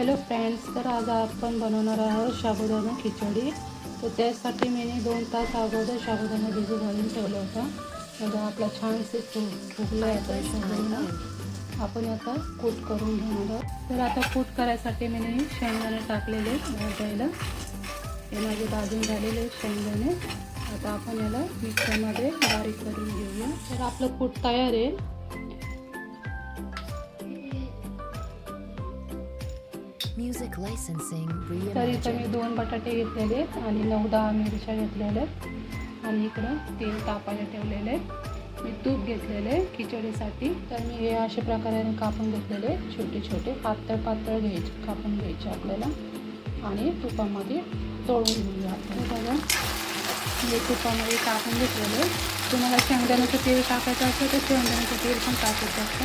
Hello friends तर आज आपण बनवणार आहोत साबुदाणा खिचडी. तर त्यासाठी मी दोन तास अगोदर साबुदाणा भिजू घालून ठेवला होता. बघा आपला छानसे फु फुगला आहे साबुदाणा. आपण आता कूट करून घेणार आहोत. तर आता कूट करायसाठी मी शेंगदाणे टाकलेले भाजायला. हे माझे भाजून झालेले शेंगदाणे. आता आपण याला मिक्सरमध्ये बारीक करून घेऊया. तर आपलं कूट तयार आहे. तर इथं मी. दोन बटाटे घेतलेले आहेत आणि नऊ दहा मिरच्या घेतलेल्या आहेत. आणि इकडं तेल तापायला ठेवलेले आहे मी तूप घेतलेले आहे खिचडीसाठी. तर मी हे अशा प्रकारे कापून घेतलेले छोटे छोटे पातळ पातळ घ्यायचे कापून घ्यायचे आपल्याला. आणि तुपामध्ये तळून घेऊया. बघा. हे तुपामध्ये टाकून घेतलेले तुम्हाला शेंगदाण्याचं तेल टाकायचं असेल तर शेंगदाण्याचं तेल पण टाकू शकता.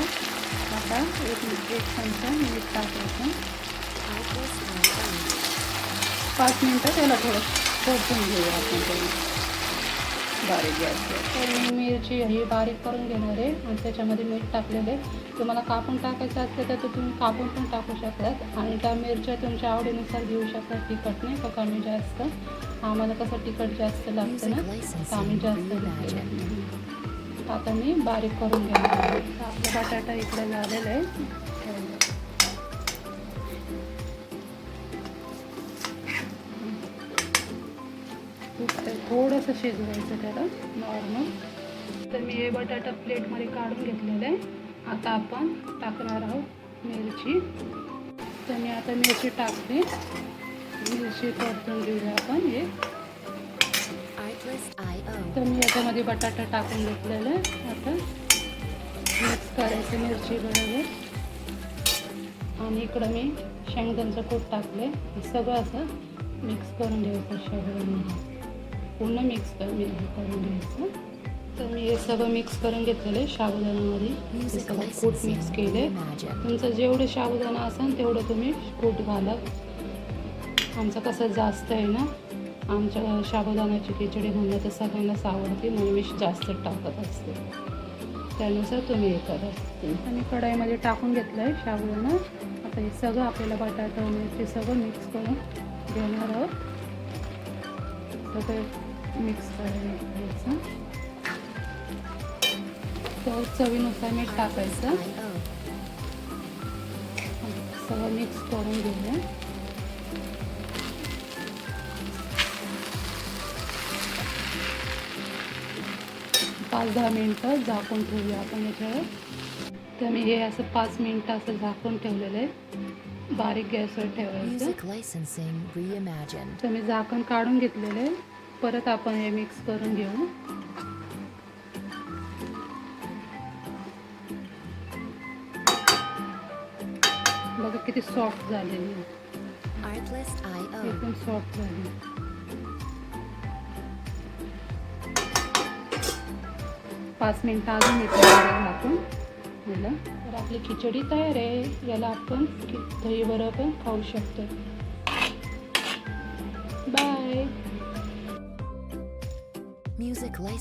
आता एक एक चमचा मीठ टाकायचं. पाच मिनटं त्याला थोडं परतून घेऊया आपण त्याला. बारीक गॅसवर तर मी मिरची ही बारीक करून घेणार आहे आणि त्याच्यामध्ये मीठ टाकलेले तुम्हाला कापून टाकायचं असलं तर तुम्ही कापून पण टाकू शकतात. आणि त्या मिरच्या तुमच्या आवडीनुसार घेऊ शकतात तिखट नाही का कमी जास्त. आम्हाला कसं तिखट जास्त लागतं ना तर आम्ही जास्त आता मी बारीक करून घेणार आहे. आपला बटाटा इकडे झालेला आहे. म्हणजे थोडंसं शिजवायचं त्याला नॉर्मल तर मी हे बटाटा प्लेटमध्ये काढून घेतलेलं आहे. आता आपण टाकणार आहोत मिरची. तर मी आता मिरची टाकते. मिरची परतून घेऊया आपण हे. तर मी याच्यामध्ये बटाटा टाकून घेतलेला आहे. आता मिक्स करायचं मिरची बरोबर. आणि इकडं मी शेंगदाण्याचं कूट टाकले हे सगळं असं मिक्स करून घ्यायचं शेंगदाण्यामध्ये पूर्ण मिक्स करून हे करून घ्यायचं. तर मी हे सगळं मिक्स करून घेतलेलं आहे साबुदाण्यामध्ये हे सगळं कूट मिक्स केले तुमचं जेवढं साबुदाणा असेल तेवढं तुम्ही कूट घाला. आमचं कसं जास्त आहे ना आमच्या साबुदाण्याची खिचडी म्हणलं तर सगळ्यांनाच आवडते म्हणून मी जास्त टाकत असते. त्यानुसार तुम्ही हे करा. आणि कढाईमध्ये टाकून घेतलं आहे साबुदाणा. आता हे सगळं आपल्याला बटाटा ते सगळं मिक्स करून घेणार आहोत. ते मिक्स करून घ्यायचं. तर चवीनुसार मीठ टाकायचं. सगळं मिक्स करून घेऊया. पाच दहा मिनटं झाकून ठेवूया आपण याच्यावर तर मी हे असं पाच मिनटं असं झाकून ठेवलेलं आहे. बारीक गॅसवर ठेवायचं. तर मी झाकण काढून घेतलेलं परत आपण हे मिक्स करून घेऊ. बघा किती सॉफ्ट झालेली. एकदम सॉफ्ट झाली. पाच मिनटं अजून मी टाकून तर आपली खिचडी तयार आहे. याला आपण दही बरोबर पण खाऊ शकतो बाय म्युझिक licensing.